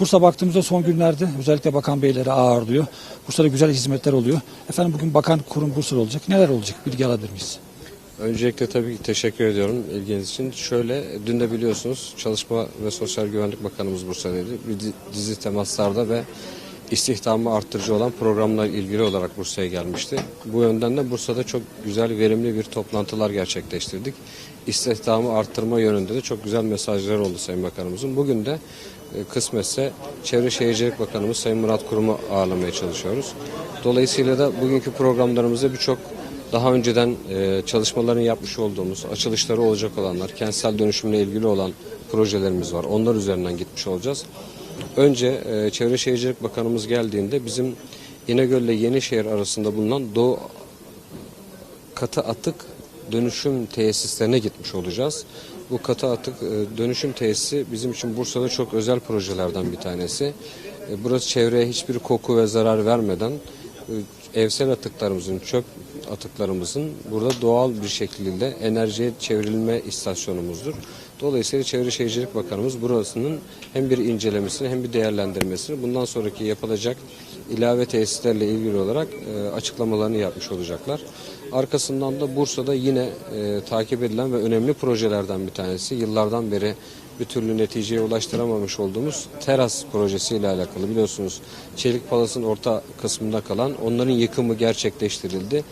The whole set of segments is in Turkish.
Bursa baktığımızda son günlerde özellikle bakan beyleri ağırlıyor. Bursa'da güzel hizmetler oluyor. Efendim bugün bakan kurum Bursa'da olacak. Neler olacak? Bilgi alabilir miyiz? Öncelikle tabii ki teşekkür ediyorum ilginiz için. Şöyle, dün de biliyorsunuz Çalışma ve Sosyal Güvenlik Bakanımız Bursa'daydı. Bir di- dizi temaslarda ve istihdamı arttırıcı olan programla ilgili olarak Bursa'ya gelmişti. Bu yönden de Bursa'da çok güzel, verimli bir toplantılar gerçekleştirdik. İstihdamı arttırma yönünde de çok güzel mesajlar oldu Sayın Bakanımızın. Bugün de kısmetse Çevre Şehircilik Bakanımız Sayın Murat Kurum'u ağırlamaya çalışıyoruz. Dolayısıyla da bugünkü programlarımızda birçok daha önceden e, çalışmalarını yapmış olduğumuz, açılışları olacak olanlar, kentsel dönüşümle ilgili olan projelerimiz var. Onlar üzerinden gitmiş olacağız. Önce e, Çevre Şehircilik Bakanımız geldiğinde bizim İnegöl ile Yenişehir arasında bulunan Doğu katı atık dönüşüm tesislerine gitmiş olacağız. Bu katı atık e, dönüşüm tesisi bizim için Bursa'da çok özel projelerden bir tanesi. E, Burası çevreye hiçbir koku ve zarar vermeden e, evsel atıklarımızın, çöp atıklarımızın burada doğal bir şekilde enerjiye çevrilme istasyonumuzdur. Dolayısıyla Çevre Şehircilik Bakanımız burasının hem bir incelemesini hem bir değerlendirmesini bundan sonraki yapılacak ilave tesislerle ilgili olarak açıklamalarını yapmış olacaklar. Arkasından da Bursa'da yine e, takip edilen ve önemli projelerden bir tanesi yıllardan beri bir türlü neticeye ulaştıramamış olduğumuz teras projesiyle alakalı biliyorsunuz Çelik Palas'ın orta kısmında kalan onların yıkımı gerçekleştirildi.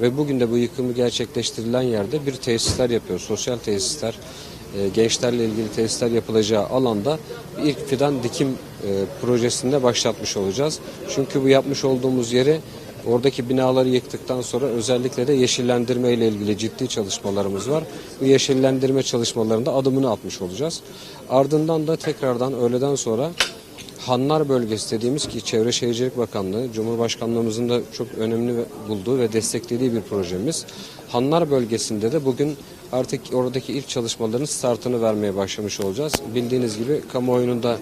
Ve bugün de bu yıkımı gerçekleştirilen yerde bir tesisler yapıyor. Sosyal tesisler, e, gençlerle ilgili tesisler yapılacağı alanda ilk fidan dikim e, projesinde başlatmış olacağız. Çünkü bu yapmış olduğumuz yeri oradaki binaları yıktıktan sonra özellikle de yeşillendirme ile ilgili ciddi çalışmalarımız var. Bu yeşillendirme çalışmalarında adımını atmış olacağız. Ardından da tekrardan öğleden sonra Hanlar bölgesi dediğimiz ki Çevre Şehircilik Bakanlığı, Cumhurbaşkanlığımızın da çok önemli bulduğu ve desteklediği bir projemiz. Hanlar bölgesinde de bugün artık oradaki ilk çalışmaların startını vermeye başlamış olacağız. Bildiğiniz gibi kamuoyunun da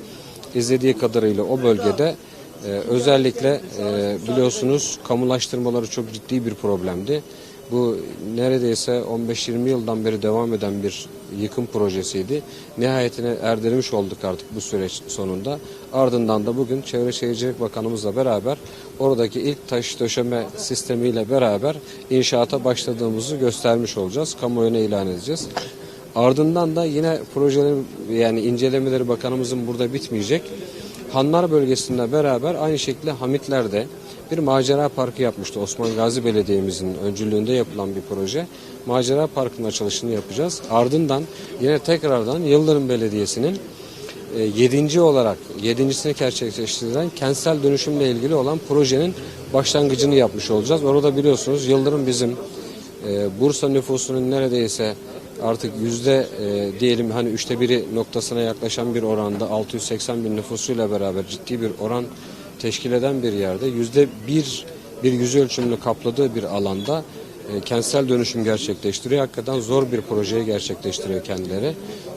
izlediği kadarıyla o bölgede e, özellikle e, biliyorsunuz kamulaştırmaları çok ciddi bir problemdi. Bu neredeyse 15-20 yıldan beri devam eden bir yıkım projesiydi. Nihayetine erdirmiş olduk artık bu süreç sonunda. Ardından da bugün Çevre Şehircilik Bakanımızla beraber oradaki ilk taş döşeme sistemiyle beraber inşaata başladığımızı göstermiş olacağız. Kamuoyuna ilan edeceğiz. Ardından da yine projelerin yani incelemeleri bakanımızın burada bitmeyecek. Hanlar bölgesinde beraber aynı şekilde Hamitler'de bir macera parkı yapmıştı. Osman Gazi Belediye'mizin öncülüğünde yapılan bir proje. Macera Parkı'nın açılışını yapacağız. Ardından yine tekrardan Yıldırım Belediyesi'nin e, yedinci olarak yedincisini gerçekleştirilen kentsel dönüşümle ilgili olan projenin başlangıcını yapmış olacağız. Orada biliyorsunuz Yıldırım bizim e, Bursa nüfusunun neredeyse artık yüzde e, diyelim hani üçte biri noktasına yaklaşan bir oranda 680 bin nüfusuyla beraber ciddi bir oran teşkil eden bir yerde yüzde bir bir yüz ölçümünü kapladığı bir alanda e, kentsel dönüşüm gerçekleştiriyor. Hakikaten zor bir projeyi gerçekleştiriyor kendileri.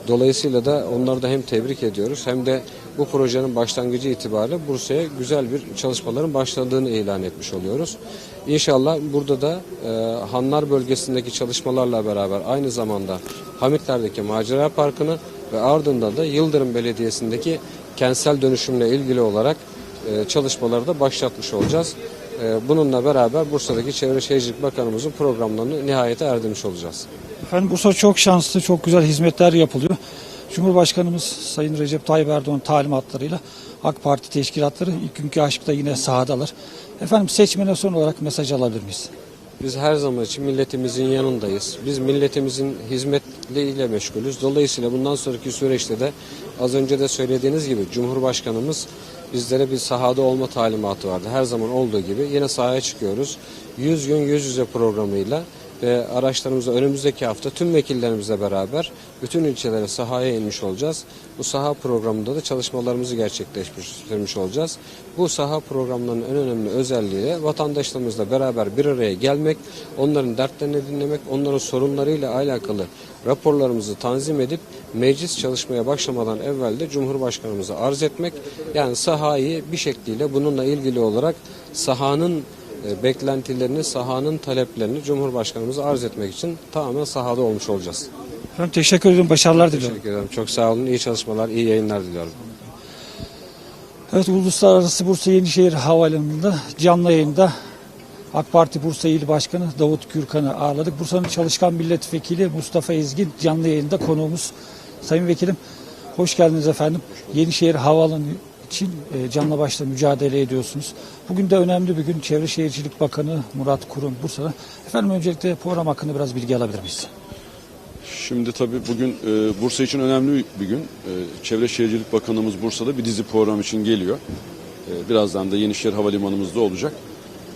Dolayısıyla da onları da hem tebrik ediyoruz hem de bu projenin başlangıcı itibariyle Bursa'ya güzel bir çalışmaların başladığını ilan etmiş oluyoruz. İnşallah burada da e, Hanlar bölgesindeki çalışmalarla beraber aynı zamanda Hamitler'deki Macera Parkı'nı ve ardından da Yıldırım Belediyesi'ndeki kentsel dönüşümle ilgili olarak e, çalışmaları da başlatmış olacağız. E, Bununla beraber Bursa'daki Çevre Şehircilik Bakanımızın programlarını nihayete erdirmiş olacağız. Efendim Bursa çok şanslı, çok güzel hizmetler yapılıyor. Cumhurbaşkanımız Sayın Recep Tayyip Erdoğan talimatlarıyla AK Parti teşkilatları ilk günkü aşkta yine sahadalar. Efendim seçmene son olarak mesaj alabilir miyiz? Biz her zaman için milletimizin yanındayız. Biz milletimizin hizmetleriyle meşgulüz. Dolayısıyla bundan sonraki süreçte de az önce de söylediğiniz gibi Cumhurbaşkanımız bizlere bir sahada olma talimatı vardı. Her zaman olduğu gibi yine sahaya çıkıyoruz. 100 gün yüz yüze programıyla ve araçlarımızla önümüzdeki hafta tüm vekillerimizle beraber bütün ilçelere sahaya inmiş olacağız. Bu saha programında da çalışmalarımızı gerçekleştirmiş olacağız. Bu saha programlarının en önemli özelliği de vatandaşlarımızla beraber bir araya gelmek, onların dertlerini dinlemek, onların sorunlarıyla alakalı raporlarımızı tanzim edip meclis çalışmaya başlamadan evvel de Cumhurbaşkanımıza arz etmek. Yani sahayı bir şekliyle bununla ilgili olarak sahanın beklentilerini, sahanın taleplerini Cumhurbaşkanımıza arz etmek için tamamen sahada olmuş olacağız. Efendim teşekkür ederim, başarılar diliyorum. Teşekkür ederim. Çok sağ olun. İyi çalışmalar, iyi yayınlar diliyorum. Evet Uluslararası Bursa Yenişehir Havalimanı'nda canlı yayında AK Parti Bursa İl Başkanı Davut Gürkan'ı ağırladık. Bursa'nın çalışkan milletvekili Mustafa Ezgin canlı yayında konuğumuz. Sayın Vekilim hoş geldiniz efendim. Yenişehir Havaalanı için e, canla başla mücadele ediyorsunuz. Bugün de önemli bir gün. Çevre Şehircilik Bakanı Murat Kurum Bursa'da. Efendim öncelikle program hakkında biraz bilgi alabilir miyiz? Şimdi tabii bugün e, Bursa için önemli bir gün. E, Çevre Şehircilik Bakanımız Bursa'da bir dizi program için geliyor. E, birazdan da Yenişehir Havalimanımızda olacak.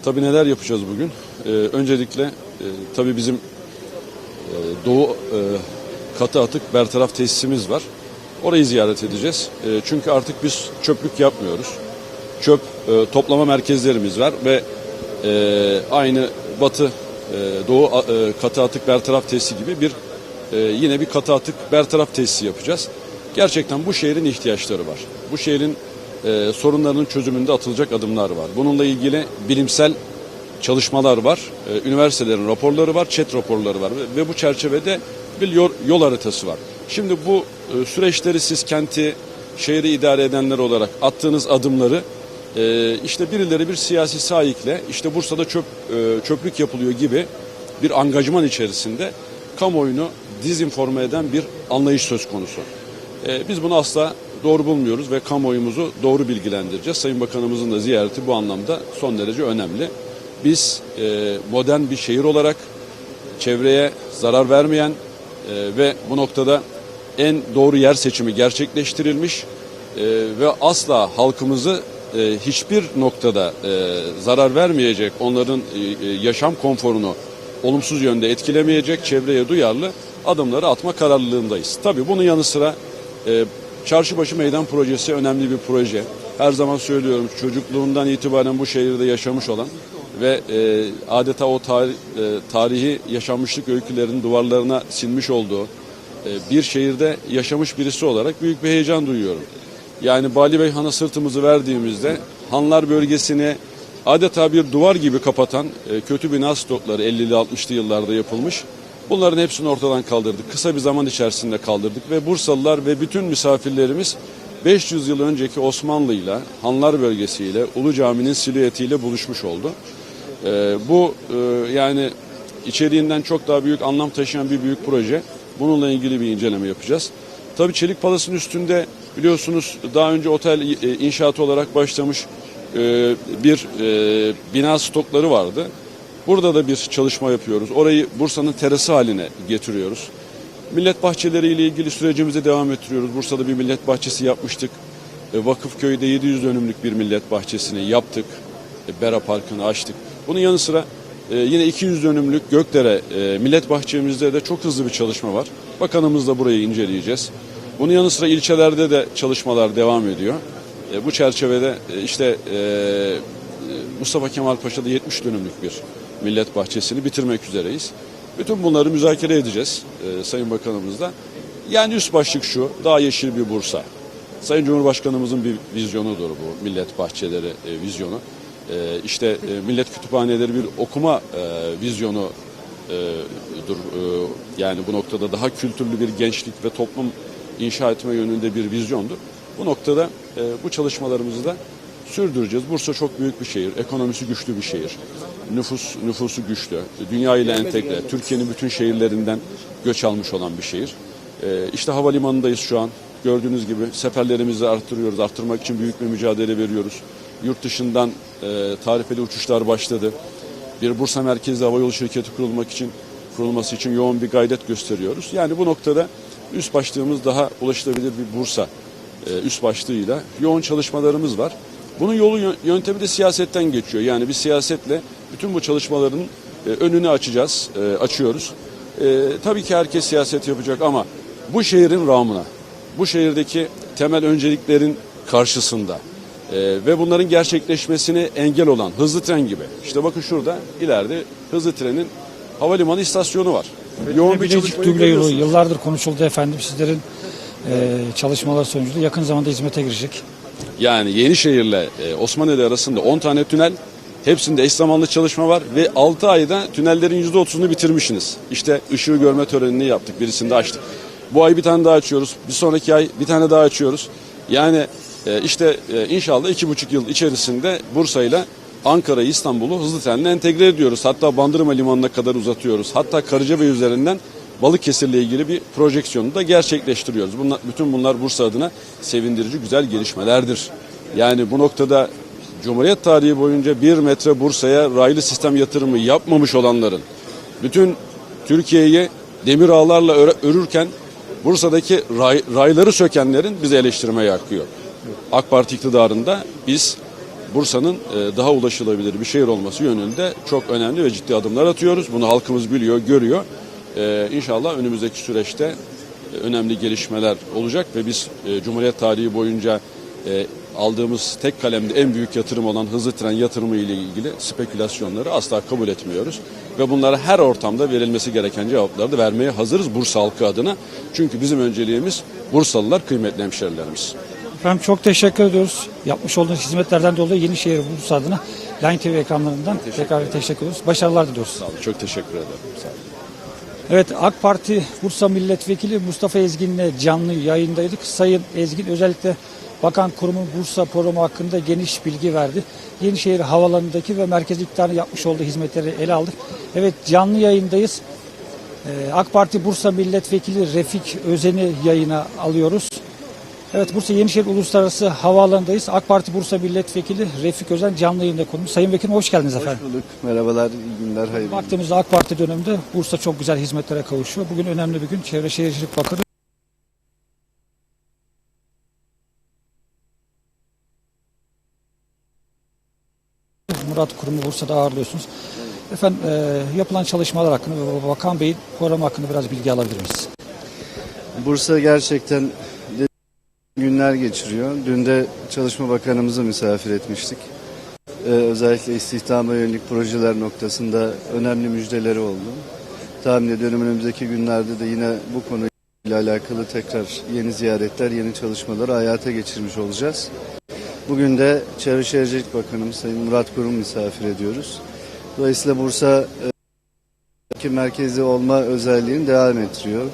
Tabii neler yapacağız bugün? E, öncelikle e, tabii bizim e, Doğu e, katı atık bertaraf tesisimiz var. Orayı ziyaret edeceğiz. E, çünkü artık biz çöplük yapmıyoruz. Çöp e, toplama merkezlerimiz var ve e, aynı Batı e, Doğu e, katı atık bertaraf tesisi gibi bir e, yine bir katı atık bertaraf tesisi yapacağız. Gerçekten bu şehrin ihtiyaçları var. Bu şehrin e, sorunlarının çözümünde atılacak adımlar var. Bununla ilgili bilimsel çalışmalar var. E, üniversitelerin raporları var, ÇED raporları var ve, ve bu çerçevede bir yol, yol haritası var. Şimdi bu e, süreçleri siz kenti, şehri idare edenler olarak attığınız adımları e, işte birileri bir siyasi sahikle işte Bursa'da çöp e, çöplük yapılıyor gibi bir angajman içerisinde kamuoyunu dizinforme eden bir anlayış söz konusu. E, biz bunu asla doğru bulmuyoruz ve kamuoyumuzu doğru bilgilendireceğiz. Sayın Bakanımızın da ziyareti bu anlamda son derece önemli. Biz e, modern bir şehir olarak çevreye zarar vermeyen e, ve bu noktada en doğru yer seçimi gerçekleştirilmiş e, ve asla halkımızı e, hiçbir noktada e, zarar vermeyecek, onların e, e, yaşam konforunu olumsuz yönde etkilemeyecek, çevreye duyarlı adımları atma kararlılığındayız. Tabii bunun yanı sıra e, Çarşıbaşı Meydan Projesi önemli bir proje. Her zaman söylüyorum çocukluğundan itibaren bu şehirde yaşamış olan ve e, adeta o tarih, e, tarihi yaşanmışlık öykülerinin duvarlarına sinmiş olduğu bir şehirde yaşamış birisi olarak büyük bir heyecan duyuyorum. Yani Bali Bey Han'a sırtımızı verdiğimizde Hanlar bölgesini adeta bir duvar gibi kapatan e, kötü bina stokları 50'li 60'lı yıllarda yapılmış. Bunların hepsini ortadan kaldırdık. Kısa bir zaman içerisinde kaldırdık ve Bursalılar ve bütün misafirlerimiz 500 yıl önceki Osmanlı'yla, Hanlar bölgesiyle, Ulu Cami'nin silüetiyle buluşmuş oldu. Ee, bu e, yani içeriğinden çok daha büyük anlam taşıyan bir büyük proje. Bununla ilgili bir inceleme yapacağız. Tabii Çelik Palas'ın üstünde biliyorsunuz daha önce otel e, inşaatı olarak başlamış e, bir e, bina stokları vardı. Burada da bir çalışma yapıyoruz. Orayı Bursa'nın terası haline getiriyoruz. Millet bahçeleri ile ilgili sürecimizi devam ettiriyoruz. Bursa'da bir millet bahçesi yapmıştık. Vakıfköy'de 700 dönümlük bir millet bahçesini yaptık. Bera Parkı'nı açtık. Bunun yanı sıra e, yine 200 dönümlük Gökdere e, millet bahçemizde de çok hızlı bir çalışma var. Bakanımızla burayı inceleyeceğiz. Bunun yanı sıra ilçelerde de çalışmalar devam ediyor. E, bu çerçevede e, işte e, Mustafa Kemal Paşa'da 70 dönümlük bir millet bahçesini bitirmek üzereyiz. Bütün bunları müzakere edeceğiz e, Sayın Bakanımızla. Yani üst başlık şu, daha yeşil bir Bursa. Sayın Cumhurbaşkanımızın bir vizyonudur bu millet bahçeleri e, vizyonu. E, işte millet kütüphaneleri bir okuma e, vizyonu e, dur. E, yani bu noktada daha kültürlü bir gençlik ve toplum inşa etme yönünde bir vizyondur. Bu noktada e, bu çalışmalarımızı da sürdüreceğiz. Bursa çok büyük bir şehir, ekonomisi güçlü bir şehir. Nüfus nüfusu güçlü, dünya ile entegre, Türkiye'nin bütün şehirlerinden göç almış olan bir şehir. E, işte havalimanındayız şu an. Gördüğünüz gibi seferlerimizi arttırıyoruz. Arttırmak için büyük bir mücadele veriyoruz. Yurt dışından e, tarifeli uçuşlar başladı. Bir Bursa merkezli havayolu şirketi kurulmak için kurulması için yoğun bir gayret gösteriyoruz. Yani bu noktada üst başlığımız daha ulaşılabilir bir Bursa e, üst başlığıyla yoğun çalışmalarımız var. Bunun yolu yö- yöntemi de siyasetten geçiyor. Yani biz siyasetle bütün bu çalışmaların e, önünü açacağız, e, açıyoruz. E, tabii ki herkes siyaset yapacak ama bu şehrin ramına, bu şehirdeki temel önceliklerin karşısında ve bunların gerçekleşmesine engel olan hızlı tren gibi. İşte bakın şurada ileride hızlı trenin havalimanı istasyonu var. Yoğun bir Bilecik Dugle yolu yıllardır konuşuldu efendim. Sizlerin e, çalışmalar sonucunda yakın zamanda hizmete girecek. Yani Yenişehir'le e, Osmanlı arasında 10 tane tünel, hepsinde eş zamanlı çalışma var ve 6 ayda tünellerin %30'unu bitirmişsiniz. İşte ışığı görme törenini yaptık, birisini de açtık. Bu ay bir tane daha açıyoruz, bir sonraki ay bir tane daha açıyoruz. Yani E, işte e, inşallah iki buçuk yıl içerisinde Bursa ile Ankara'yı, İstanbul'u hızlı trenle entegre ediyoruz. Hatta Bandırma Limanı'na kadar uzatıyoruz. Hatta Karacabey üzerinden Balıkesir'le ilgili bir projeksiyonu da gerçekleştiriyoruz. Bunlar, bütün bunlar Bursa adına sevindirici güzel gelişmelerdir. Yani bu noktada Cumhuriyet tarihi boyunca bir metre Bursa'ya raylı sistem yatırımı yapmamış olanların, bütün Türkiye'yi demir ağlarla örürken Bursa'daki ray- rayları sökenlerin bizi eleştirmeye hakkı yok. AK Parti iktidarında biz Bursa'nın e, daha ulaşılabilir bir şehir olması yönünde çok önemli ve ciddi adımlar atıyoruz. Bunu halkımız biliyor, görüyor. E, İnşallah önümüzdeki süreçte e, önemli gelişmeler olacak ve biz Cumhuriyet tarihi boyunca aldığımız tek kalemde en büyük yatırım olan hızlı tren yatırımı ile ilgili spekülasyonları asla kabul etmiyoruz. Ve bunlara her ortamda verilmesi gereken cevapları da vermeye hazırız Bursa halkı adına. Çünkü bizim önceliğimiz Bursalılar, kıymetli hemşerilerimiz. Efendim çok teşekkür ediyoruz. Yapmış olduğunuz hizmetlerden dolayı Yenişehir Bursa adına Line TV ekranlarından tekrar teşekkür ediyoruz. Başarılar diliyoruz. Sağ olun, çok teşekkür ederim. Sağ olun. Evet AK Parti Bursa Milletvekili Mustafa Ezgin'le canlı yayındaydık. Sayın Ezgin özellikle Bakan Kurumu Bursa programı hakkında geniş bilgi verdi. Yenişehir Havalanı'ndaki ve merkez iktidarı yapmış olduğu hizmetleri ele aldık. Evet canlı yayındayız. Ee, AK Parti Bursa Milletvekili Refik Özen'i yayına alıyoruz. Evet Bursa Yenişehir Uluslararası Havaalanı'ndayız. AK Parti Bursa Milletvekili Refik Özen canlı yayında konumuz. Sayın Vekilim hoş geldiniz efendim. Hoş bulduk. Merhabalar, iyi günler, hayırlı. Baktığımızda AK Parti döneminde Bursa çok güzel hizmetlere kavuşuyor. Bugün önemli bir gün. Çevre Şehircilik Bakanı Murat Kurum'u Bursa'da ağırlıyorsunuz. Efendim e, yapılan çalışmalar hakkında ve Bakan Bey'in programı hakkında biraz bilgi alabilir miyiz? Bursa gerçekten günler geçiriyor. Dün de Çalışma Bakanımızı misafir etmiştik. Ee, özellikle istihdama yönelik projeler noktasında önemli müjdeleri oldu. Tahmin ediyorum önümüzdeki günlerde de yine bu konuyla alakalı tekrar yeni ziyaretler, yeni çalışmaları hayata geçirmiş olacağız. Bugün de Çevre Şehircilik Bakanımız Sayın Murat Kurum misafir ediyoruz. Dolayısıyla Bursa ki merkezi olma özelliğini devam ettiriyor.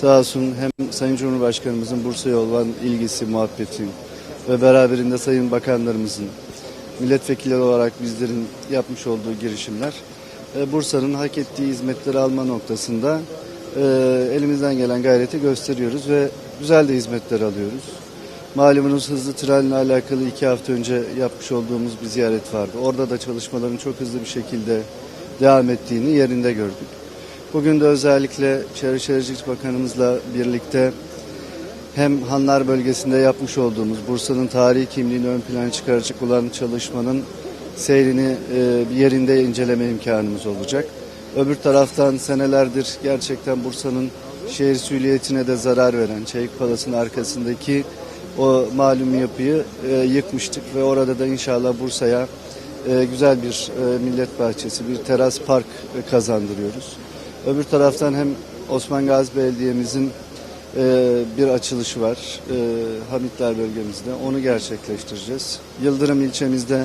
Sağ olsun hem Sayın Cumhurbaşkanımızın Bursa'ya olan ilgisi, muhabbeti ve beraberinde Sayın Bakanlarımızın milletvekilleri olarak bizlerin yapmış olduğu girişimler e, Bursa'nın hak ettiği hizmetleri alma noktasında e, elimizden gelen gayreti gösteriyoruz ve güzel de hizmetler alıyoruz. Malumunuz hızlı trenle alakalı iki hafta önce yapmış olduğumuz bir ziyaret vardı. Orada da çalışmaların çok hızlı bir şekilde devam ettiğini yerinde gördük. Bugün de özellikle Çevre Şehircilik Bakanımızla birlikte hem Hanlar bölgesinde yapmış olduğumuz Bursa'nın tarihi kimliğini ön plana çıkaracak olan çalışmanın seyrini e, bir yerinde inceleme imkanımız olacak. Öbür taraftan senelerdir gerçekten Bursa'nın şehir süliyetine de zarar veren Çelik Palas'ın arkasındaki o malum yapıyı e, yıkmıştık ve orada da inşallah Bursa'ya e, güzel bir e, millet bahçesi, bir teras park e, kazandırıyoruz. Öbür taraftan hem Osman Gazi Belediye'mizin e, bir açılışı var e, Hamitler bölgemizde. Onu gerçekleştireceğiz. Yıldırım ilçemizde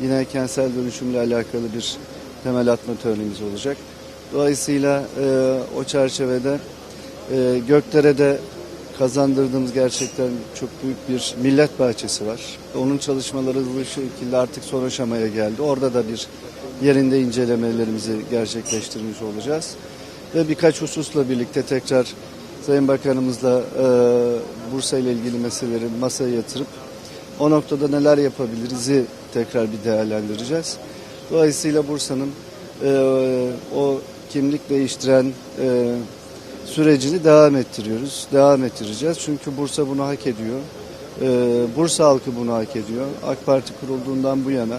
yine kentsel dönüşümle alakalı bir temel atma törenimiz olacak. Dolayısıyla e, o çerçevede e, Gökdere'de kazandırdığımız gerçekten çok büyük bir millet bahçesi var. Onun çalışmaları hızlı şekilde artık son aşamaya geldi. Orada da bir yerinde incelemelerimizi gerçekleştirmiş olacağız. Ve birkaç hususla birlikte tekrar Sayın Bakanımızla e, Bursa ile ilgili meseleleri masaya yatırıp o noktada neler yapabiliriz'i tekrar bir değerlendireceğiz. Dolayısıyla Bursa'nın e, o kimlik değiştiren e, sürecini devam ettiriyoruz. Devam ettireceğiz. Çünkü Bursa bunu hak ediyor. Ee, Bursa halkı bunu hak ediyor. AK Parti kurulduğundan bu yana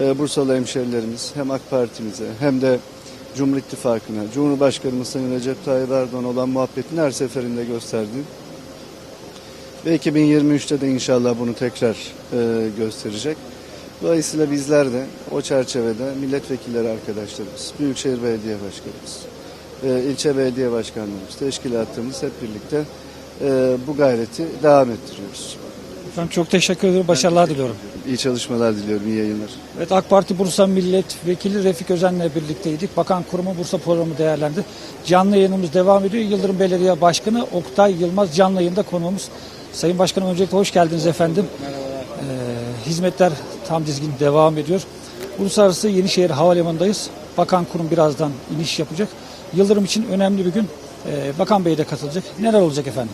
e, Bursalı hemşerilerimiz hem AK Parti'mize hem de Cumhur İttifakı'na, Cumhurbaşkanımız Sayın Recep Tayyip Erdoğan olan muhabbetini her seferinde gösterdi. Ve 2023'te de inşallah bunu tekrar e, gösterecek. Dolayısıyla bizler de o çerçevede milletvekilleri arkadaşlarımız, Büyükşehir Belediye Başkanımız, e, ilçe belediye başkanlarımız, teşkilatlarımız hep birlikte e, bu gayreti devam ettiriyoruz. Efendim çok teşekkür ederim. Başarılar diliyorum. İyi çalışmalar diliyorum, iyi yayınlar. Evet AK Parti Bursa Milletvekili Refik Özen'le birlikteydik. Bakan Kurumu Bursa programı değerlendi. Canlı yayınımız devam ediyor. Yıldırım Belediye Başkanı Oktay Yılmaz canlı yayında konuğumuz. Sayın Başkanım öncelikle hoş geldiniz efendim. Ee, hizmetler tam dizgin devam ediyor. Uluslararası Yenişehir Havalimanı'ndayız. Bakan kurum birazdan iniş yapacak. Yıldırım için önemli bir gün. Ee, Bakan Bey de katılacak. Neler olacak efendim?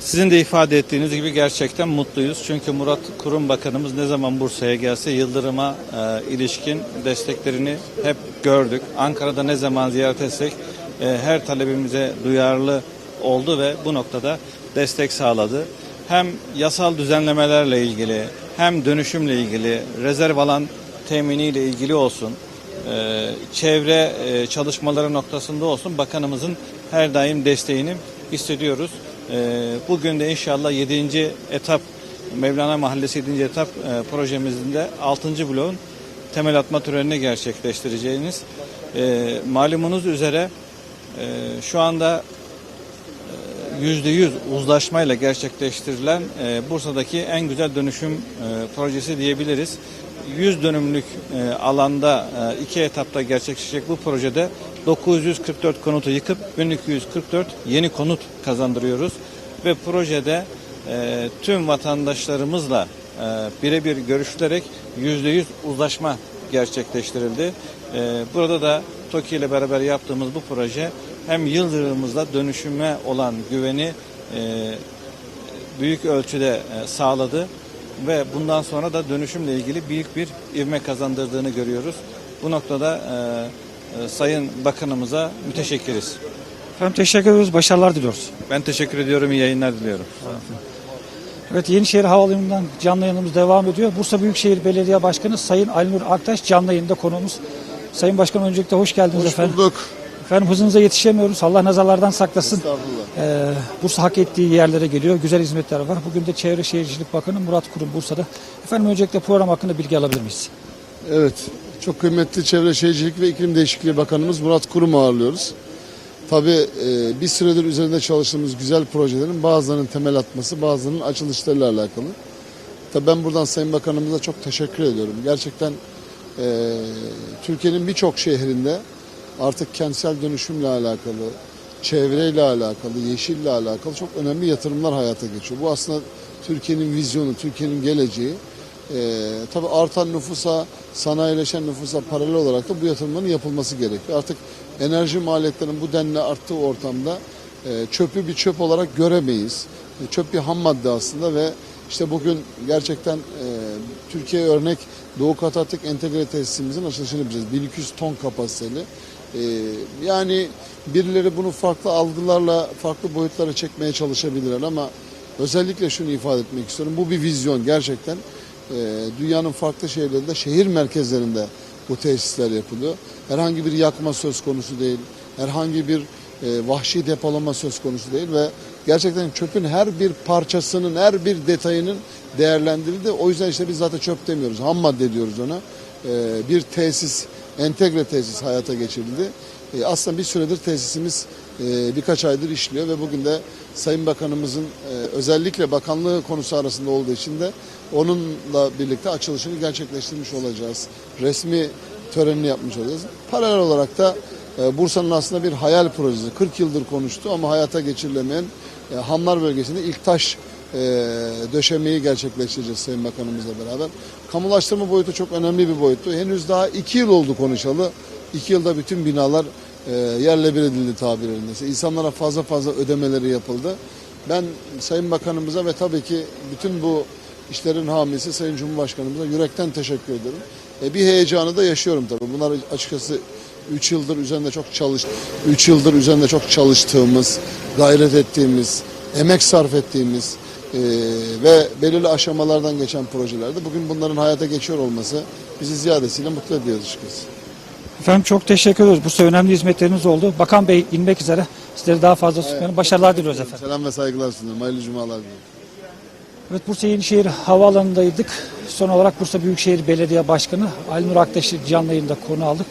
Sizin de ifade ettiğiniz gibi gerçekten mutluyuz. Çünkü Murat Kurum Bakanımız ne zaman Bursa'ya gelse Yıldırım'a e, ilişkin desteklerini hep gördük. Ankara'da ne zaman ziyaret etsek e, her talebimize duyarlı oldu ve bu noktada destek sağladı. Hem yasal düzenlemelerle ilgili hem dönüşümle ilgili rezerv alan teminiyle ilgili olsun e, çevre e, çalışmaları noktasında olsun bakanımızın her daim desteğini hissediyoruz. E, Bugün de inşallah 7. etap Mevlana Mahallesi 7. etap e, projemizin de 6. bloğun temel atma törenini gerçekleştireceğiniz. E, Malumunuz üzere e, şu anda %100 uzlaşmayla gerçekleştirilen e, Bursa'daki en güzel dönüşüm e, projesi diyebiliriz. 100 dönümlük e, alanda e, iki etapta gerçekleşecek bu projede 944 konutu yıkıp 1244 yeni konut kazandırıyoruz ve projede e, tüm vatandaşlarımızla e, birebir görüşülerek %100 uzlaşma gerçekleştirildi. E, burada da TOKİ ile beraber yaptığımız bu proje hem Yıldırım'ımızda dönüşüme olan güveni e, büyük ölçüde e, sağladı ve bundan sonra da dönüşümle ilgili büyük bir ivme kazandırdığını görüyoruz. Bu noktada e, Sayın Bakanımıza müteşekkiriz. Efendim teşekkür ediyoruz. Başarılar diliyoruz. Ben teşekkür ediyorum, iyi yayınlar diliyorum. Evet Yenişehir Havalimanı'ndan canlı yayınımız devam ediyor. Bursa Büyükşehir Belediye Başkanı Sayın Aynur Aktaş canlı yayında konuğumuz. Sayın Başkanım öncelikle hoş geldiniz Hoş efendim. bulduk. Efendim hızınıza yetişemiyoruz. Allah nazarlardan saklasın. Estağfurullah. Ee, Bursa hak ettiği yerlere geliyor. Güzel hizmetler var. Bugün de Çevre Şehircilik Bakanı Murat Kurum Bursa'da. Efendim öncelikle program hakkında bilgi alabilir miyiz? Evet, çok kıymetli Çevre Şehircilik ve İklim Değişikliği Bakanımız Murat Kurum'u ağırlıyoruz. Tabii e, bir süredir üzerinde çalıştığımız güzel projelerin bazılarının temel atması, bazılarının açılışlarıyla alakalı. Tabii ben buradan Sayın Bakanımıza çok teşekkür ediyorum. Gerçekten e, Türkiye'nin birçok şehrinde artık kentsel dönüşümle alakalı, çevreyle alakalı, yeşille alakalı çok önemli yatırımlar hayata geçiyor. Bu aslında Türkiye'nin vizyonu, Türkiye'nin geleceği. Ee, tabii artan nüfusa, sanayileşen nüfusa paralel olarak da bu yatırımların yapılması gerekiyor. Artık enerji maliyetlerinin bu denli arttığı ortamda e, çöpü bir çöp olarak göremeyiz. E, çöp bir ham madde aslında ve işte bugün gerçekten e, Türkiye örnek Doğu Katatik Entegre Tesisimizin açılışını yapacağız. 1200 ton kapasiteli. E, yani birileri bunu farklı algılarla, farklı boyutlara çekmeye çalışabilirler ama özellikle şunu ifade etmek istiyorum. Bu bir vizyon gerçekten. Ee, dünyanın farklı şehirlerinde, şehir merkezlerinde bu tesisler yapılıyor. Herhangi bir yakma söz konusu değil, herhangi bir e, vahşi depolama söz konusu değil ve gerçekten çöpün her bir parçasının, her bir detayının değerlendirildi. O yüzden işte biz zaten çöp demiyoruz, ham madde diyoruz ona. Ee, bir tesis, entegre tesis hayata geçirildi. Aslında bir süredir tesisimiz e, birkaç aydır işliyor ve bugün de Sayın Bakanımızın e, özellikle bakanlığı konusu arasında olduğu için de onunla birlikte açılışını gerçekleştirmiş olacağız. Resmi törenini yapmış olacağız. Paralel olarak da e, Bursa'nın aslında bir hayal projesi. 40 yıldır konuştu ama hayata geçirilemeyen e, Hamlar bölgesinde ilk taş e, döşemeyi gerçekleştireceğiz Sayın Bakanımızla beraber. Kamulaştırma boyutu çok önemli bir boyuttu. Henüz daha 2 yıl oldu konuşalı. 2 yılda bütün binalar e, yerle bir edildi tabirlerinde. İnsanlara fazla fazla ödemeleri yapıldı. Ben Sayın Bakanımıza ve tabii ki bütün bu işlerin hamisi Sayın Cumhurbaşkanımıza yürekten teşekkür ediyorum. E, bir heyecanı da yaşıyorum tabii. Bunlar açıkçası 3 yıldır üzerinde çok çalış 3 yıldır üzerinde çok çalıştığımız, gayret ettiğimiz, emek sarf ettiğimiz e, ve belirli aşamalardan geçen projelerde bugün bunların hayata geçiyor olması bizi ziyadesiyle mutlu ediyor açıkçası. Efendim çok teşekkür ediyoruz. Bursa önemli hizmetleriniz oldu. Bakan Bey inmek üzere. Sizleri daha fazla tutmayalım. Başarılar diliyoruz efendim. Selam ve saygılar sunuyorum. Hayırlı cumalar diliyorum. Evet Bursa Yenişehir Havaalanı'ndaydık. Son olarak Bursa Büyükşehir Belediye Başkanı Ali Nur Aktaş'ı canlı yayında konu aldık.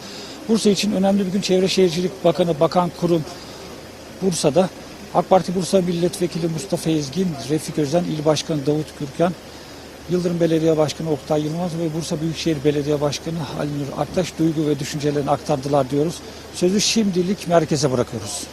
Bursa için önemli bir gün Çevre Şehircilik Bakanı Bakan Kurum Bursa'da. AK Parti Bursa Milletvekili Mustafa Ezgin, Refik Özen, İl Başkanı Davut Gürkan, Yıldırım Belediye Başkanı Oktay Yılmaz ve Bursa Büyükşehir Belediye Başkanı Ali Nur Aktaş duygu ve düşüncelerini aktardılar diyoruz. Sözü şimdilik merkeze bırakıyoruz.